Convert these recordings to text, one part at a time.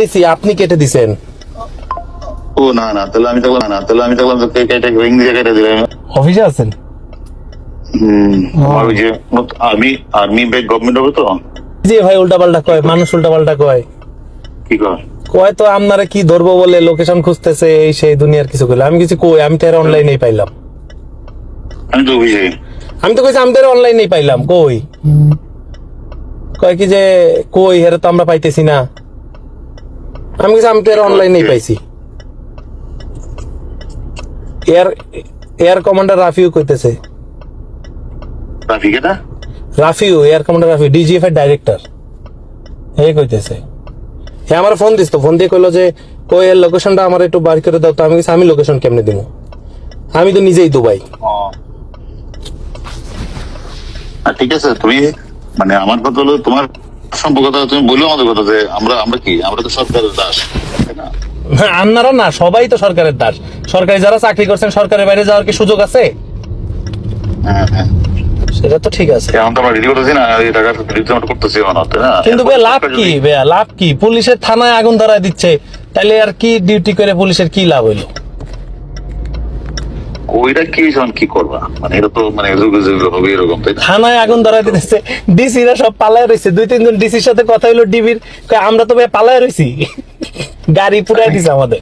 দিছি আপনি কেটে দিছেন। ও না না তাহলে আমি দেখলাম না তাহলে আমি দেখলাম যে কেটে রিং দিয়ে কেটে দিলাম। অফিসে আছেন? যে আর্মি আর্মি ব্যাগ গভর্নমেন্ট হবে তো? জি ভাই উল্টা পাল্টা কয় মানুষ উল্টা পাল্টা কয়। কি কর কয় তো আপনারা কি ধরবো বলে লোকেশন খুঁজতেছে এই সেই দুনিয়ার কিছু করলে আমি কিছু কই আমি তো এর অনলাইনেই পাইলাম। আমি তো অফিসে আমি তো কইছি আমি তো অনলাইনেই পাইলাম কই? কয় কি যে কই হেরে তো আমরা পাইতেছি না। আমি কিছু আমি তো এর অনলাইনেই পাইছি। এয়ার এয়ার কমান্ডার রাফিউ কইতেছে। এটা Rafiu air commander Rafiu DGF এর ডাইরেক্টর এই কইতেছে। হে আমার ফোন দিস তো ফোন দিয়ে কইলো যে কই এর লোকেশনটা আমার একটু বার করে দাও তো আমি কিছু আমি লোকেশন কেমনে দিব আমি তো নিজেই দুবাই। ঠিক আছে তুমি মানে আমার কথা হলো তোমার সম্পর্কতা তুমি বলল আমাদের কথা যে আমরা আমরা কি? আমরা তো সরকারের দাস না? আপনারা না সবাই তো সরকারের দাস। সরকারি যারা চাকরি করছেন সরকারের বাইরে যাওয়ার কি সুযোগ আছে? হ্যাঁ হ্যাঁ। সেটা তো ঠিক আছে। এখন তো আমরা রেডি করতেছি না এই টাকা রেডি আমরা করতেছি না? কিন্তু লাভ কি লাভ কি? পুলিশের থানায় আগুন ধরায় দিচ্ছে। তাইলে আর কি ডিউটি করে পুলিশের কি লাভ হইল? ওইটা কি এখন কি করবা? মানে এটা তো মানে যুগে যুগে হবে এরকম তাই থানায় আগুন ধরায় দিতেছে। ডিসিরা সব পালায় রয়েছে দুই তিনজন ডিসির সাথে কথা হইল ডিবির। আমরা তো পালায় গাড়ি পুরাই দিছে আমাদের।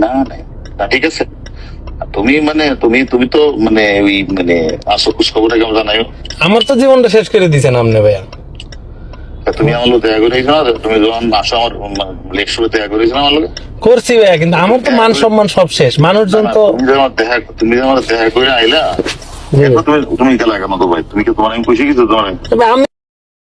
না ঠিক আছে। তুমি মানে তুমি তুমি তো মানে ওই মানে আসো খবরটা কেমন জানাই আমার তো জীবনটা শেষ করে দিছেন আপনি ভাইয়া তুমি আমার লোক দেখা করেছ না? তুমি যখন আসো আমার লেকশনে দেখা করেছ না আমার লোক করছি ভাইয়া কিন্তু আমার তো মান সম্মান সব শেষ। মানুষজন তো তুমি আমার দেখা তুমি আমার দেখা করে আইলা তুমি তুমি গেলা কেন তো ভাই। তুমি কি তোমার আমি খুশি কিছু তোমার আমি